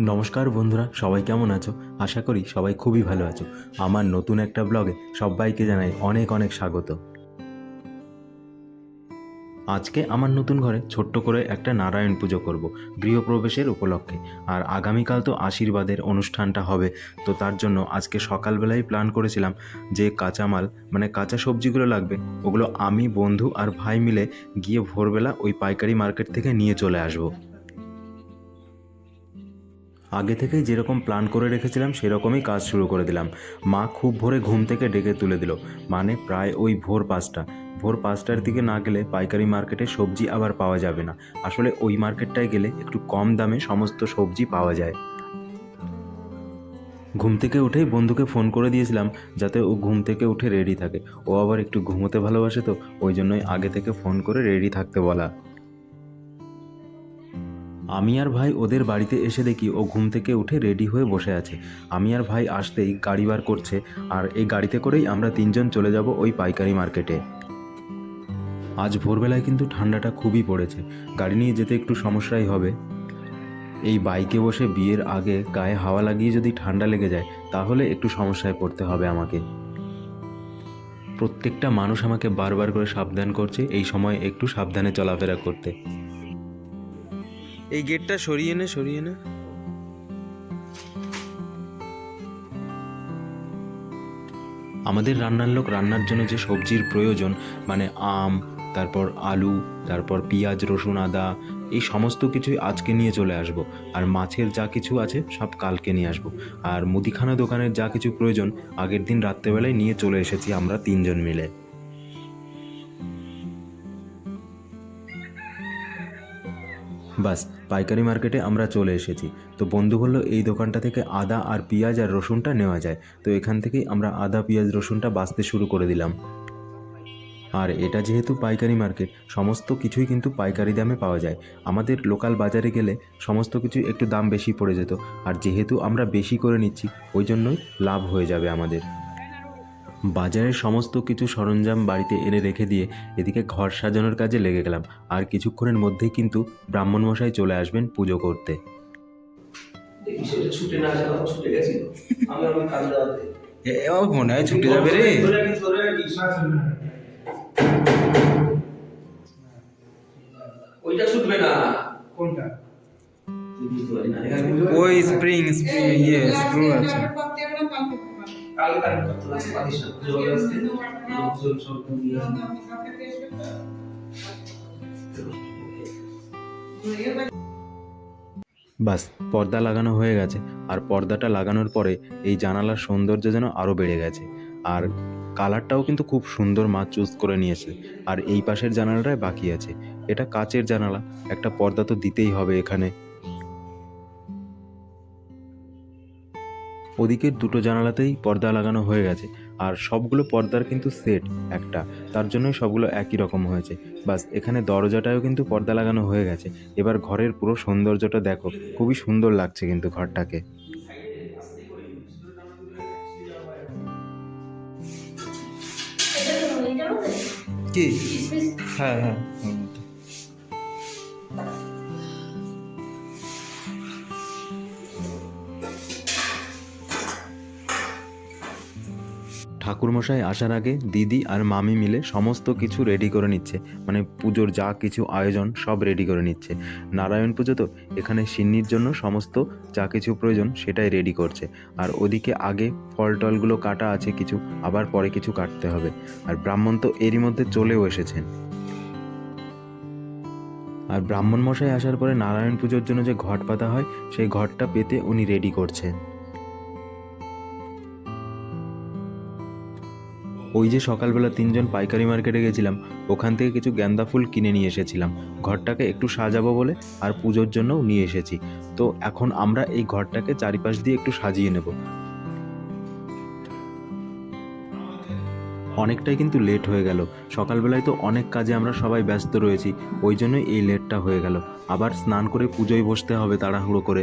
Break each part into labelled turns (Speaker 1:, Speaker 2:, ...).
Speaker 1: নমস্কার বন্ধুরা, সবাই কেমন আছো? আশা করি সবাই খুবই ভালো আছো। আমার নতুন একটা ব্লগে সবাইকে জানাই অনেক অনেক স্বাগত। আজকে আমার নতুন ঘরে ছোট্ট করে একটা নারায়ণ পুজো করব, গৃহপ্রবেশের উপলক্ষে। আর আগামীকাল তো আশীর্বাদের অনুষ্ঠানটা হবে, তো তার জন্য আজকে সকালবেলায় প্ল্যান করেছিলাম যে কাঁচামাল মানে কাঁচা সবজিগুলো লাগবে, ওগুলো আমি, বন্ধু আর ভাই মিলে গিয়ে ভোরবেলা ওই পাইকারি মার্কেট থেকে নিয়ে চলে আসব। আগে থেকেই যেরকম প্ল্যান করে রেখেছিলাম, সেরকমই কাজ শুরু করে দিলাম। মা খুব ভোরে ঘুম থেকে ডেকে তুলে দিল। মানে প্রায় ওই ভোর পাঁচটা। ভোর পাঁচটার দিকে না গেলে পাইকারি মার্কেটে সবজি আবার পাওয়া যাবে না। আসলে ওই মার্কেটটায় গেলে একটু কম দামে সমস্ত সবজি পাওয়া যায়। ঘুম থেকে উঠেই বন্ধুকে ফোন করে দিয়েছিলাম যাতে ও ঘুম থেকে উঠে রেডি থাকে। ও আবার একটু ঘুমোতে ভালোবাসে তো, ওই জন্যই আগে থেকে ফোন করে রেডি থাকতে বলা। আমি আর ভাই ওদের বাড়িতে এসে দেখি ও ঘুম থেকে উঠে রেডি হয়ে বসে আছে। আমি আর ভাই আসতেই গাড়ি বার করছে আর এই গাড়িতে করেই আমরা তিনজন চলে যাব ওই পাইকারি মার্কেটে। আজ ভোরবেলায় কিন্তু ঠান্ডাটা খুবই পড়েছে। গাড়ি নিয়ে যেতে একটু সমস্যাই হবে। এই বাইকে বসে বিয়ের আগে গায়ে হাওয়া লাগিয়ে যদি ঠান্ডা লেগে যায়, তাহলে একটু সমস্যায় পড়তে হবে আমাকে। প্রত্যেকটা মানুষ আমাকে বারবার করে সাবধান করছে এই সময় একটু সাবধানে চলাফেরা করতে। এই গেটটা সরিয়ে নে সরিয়ে নে। আমাদের রান্নার লোক রান্নার জন্য যে সবজির প্রয়োজন মানে আম, তারপর আলু, তারপর পেঁয়াজ, রসুন, আদা, এই সমস্ত কিছুই আজকে নিয়ে চলে আসব। আর মাছের যা কিছু আছে, সব কালকে নিয়ে আসব। আর মুদিখানা দোকানের যা কিছু প্রয়োজন, আগের দিন রাত্রেবেলায় নিয়ে চলে এসেছি আমরা তিনজন মিলে। বাস, পাইকারি মার্কেটে আমরা চলে এসেছি। তো বন্ধু বলল, এই দোকানটা থেকে আদা আর পেঁয়াজ আর রসুনটা নেওয়া যায়। তো এখান থেকেই আমরা আদা, পেঁয়াজ, রসুনটা বাঁচতে শুরু করে দিলাম। আর এটা যেহেতু পাইকারি মার্কেট, সমস্ত কিছুই কিন্তু পাইকারি দামে পাওয়া যায়। আমাদের লোকাল বাজারে গেলে সমস্ত কিছু একটু দাম বেশি পড়ে যেত। আর যেহেতু আমরা বেশি করে নিচ্ছি, ওই জন্যই লাভ হয়ে যাবে আমাদের। বাজারের সমস্ত কিছু সরঞ্জাম বাড়িতে এনে রেখে দিয়ে এদিকে ঘর সাজানোর কাজে লেগে গেলাম। আর কিছুক্ষণের মধ্যেই কিন্তু ব্রাহ্মণ মশাই চলে আসবেন পুজো করতে।
Speaker 2: ছুটে না ছুটে গেছিল
Speaker 3: মনে হয় ছুটে যাবে রে।
Speaker 2: ওইটা ছুটবে না।
Speaker 4: কোনটা
Speaker 3: ওই স্প্রিং স্প্রিং ইয়ে স্ক্রু আছে।
Speaker 1: বাস, পর্দা লাগানো হয়ে গেছে, আর পর্দাটা লাগানোর পরে এই জানালার সৌন্দর্য যেন আরও বেড়ে গেছে। আর কালারটাও কিন্তু খুব সুন্দর মা চুজ করে নিয়েছে, আর এই পাশের জানালাটায় বাকি আছে। এটা কাচের জানালা, একটা পর্দা তো দিতেই হবে এখানে। ওদিকের দুটো জানালাতেই পর্দা লাগানো হয়ে গেছে। আর সবগুলো পর্দার কিন্তু সেট একটা। তার জন্যই সবগুলো একই রকম হয়েছে। বাস এখানে দরজাটাও কিন্তু পর্দা লাগানো হয়ে গেছে। এবার ঘরের পুরো সৌন্দর্যটা দেখো। খুবই সুন্দর লাগছে কিন্তু ঘরটাকে।
Speaker 3: কি? হ্যাঁ হ্যাঁ
Speaker 1: ঠাকুরমশাই আসার আগে দিদি আর মামি মিলে সমস্ত কিছু রেডি করে নিচ্ছে। মানে পুজোর যা কিছু আয়োজন সব রেডি করে নিচ্ছে। নারায়ণ পুজো তো এখানে সিন্নির জন্য সমস্ত যা কিছু প্রয়োজন সেটাই রেডি করছে। আর ওদিকে আগে ফল টলগুলো কাটা আছে কিছু, আবার পরে কিছু কাটতে হবে। আর ব্রাহ্মণ তো এরই মধ্যে চলেও এসেছেন। আর ব্রাহ্মণ মশাই আসার পরে নারায়ণ পুজোর জন্য যে ঘট পাতা হয়, সেই ঘটটা পেতে উনি রেডি করছেন। ওই যে সকালবেলা তিনজন পাইকারি মার্কেটে গেছিলাম, ওখান থেকে কিছু গ্যান্দা ফুল কিনে নিয়ে এসেছিলাম। ঘরটাকে একটু সাজাবো বলে আর পুজোর জন্যও নিয়ে এসেছি। তো এখন আমরা এই ঘরটাকে চারিপাশ দিয়ে একটু সাজিয়ে নেব। অনেকটাই কিন্তু লেট হয়ে গেল। সকালবেলায় তো অনেক কাজে আমরা সবাই ব্যস্ত রয়েছি, ওই জন্যই এই লেটটা হয়ে গেল। আবার স্নান করে পুজোয় বসতে হবে তাড়াহুড়ো করে।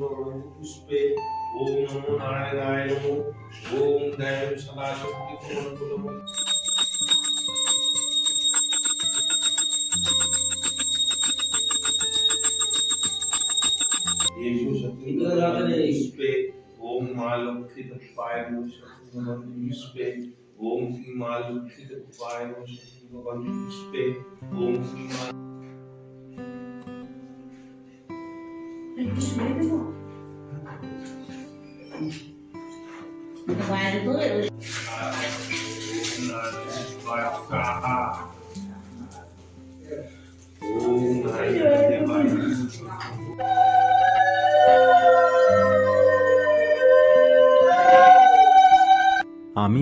Speaker 2: पुष्पे ओम नमो नारायणाय नमो ओम दैव सदाशिव नमो। येषु शक्तिपुष्पे ॐ मालक्षितत्वाय नमः शक्तिपुष्पे ॐ श्री मालक्षितत्वाय नमः शक्तिपुष्पे ॐ श्री माल
Speaker 1: আমি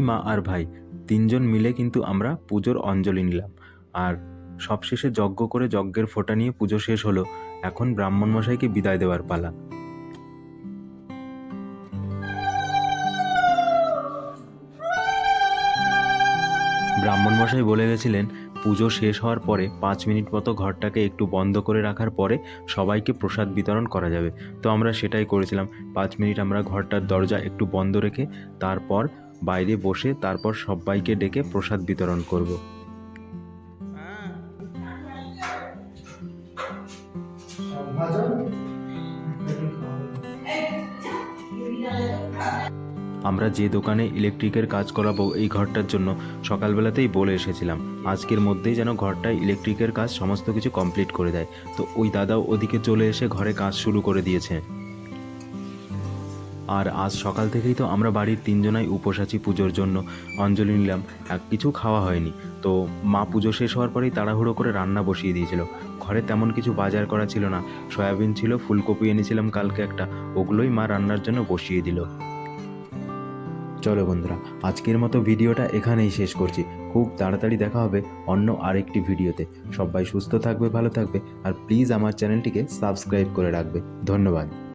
Speaker 1: মা আর ভাই, তিনজন মিলে কিন্তু আমরা পুজোর অঞ্জলি নিলাম। আর সবশেষে যজ্ঞ করে যজ্ঞের ফোঁটা নিয়ে পুজো শেষ হলো। এখন ব্রাহ্মণ মশাইকে বিদায় দেওয়ার পালা। ব্রাহ্মণ মশাই বলে গেছিলেন, পুজো শেষ হওয়ার পরে পাঁচ মিনিট মতো ঘরটাকে একটু বন্ধ করে রাখার পরে সবাইকে প্রসাদ বিতরণ করা যাবে। তো আমরা সেটাই করেছিলাম। পাঁচ মিনিট আমরা ঘরটার দরজা একটু বন্ধ রেখে তারপর বাইরে বসে তারপর সবাইকে ডেকে প্রসাদ বিতরণ করব। আমরা যে দোকানে ইলেকট্রিকের কাজ করাবো এই ঘরটার জন্য সকালবেলাতেই বলে এসেছিলাম, আজকের মধ্যেই যেন ঘরটায় ইলেকট্রিকের কাজ সমস্ত কিছু কমপ্লিট করে দেয়। তো ওই দাদাও ওদিকে চলে এসে ঘরে কাজ শুরু করে দিয়েছে। আর আজ সকাল থেকেই তো আমরা বাড়ির তিনজনাই উপোস আছি পুজোর জন্য অঞ্জলি নিলাম এক কিছু খাওয়া হয়নি। তো মা পুজো শেষ হওয়ার পরেই তাড়াহুড়ো করে রান্না বসিয়ে দিয়েছিল। ঘরে তেমন কিছু বাজার করা ছিল না, সয়াবিন ছিল, ফুলকপি এনেছিলাম কালকে একটা, ওগুলোই মা রান্নার জন্য বসিয়ে দিল। চলো বন্ধুরা, আজকের মতো ভিডিওটা এখানেই শেষ করছি। খুব তাড়াতাড়ি দেখা হবে অন্য আরেকটি ভিডিওতে। সবাই সুস্থ থাকবে, ভালো থাকবে, আর প্লিজ আমার চ্যানেলটিকে সাবস্ক্রাইব করে রাখবে। ধন্যবাদ।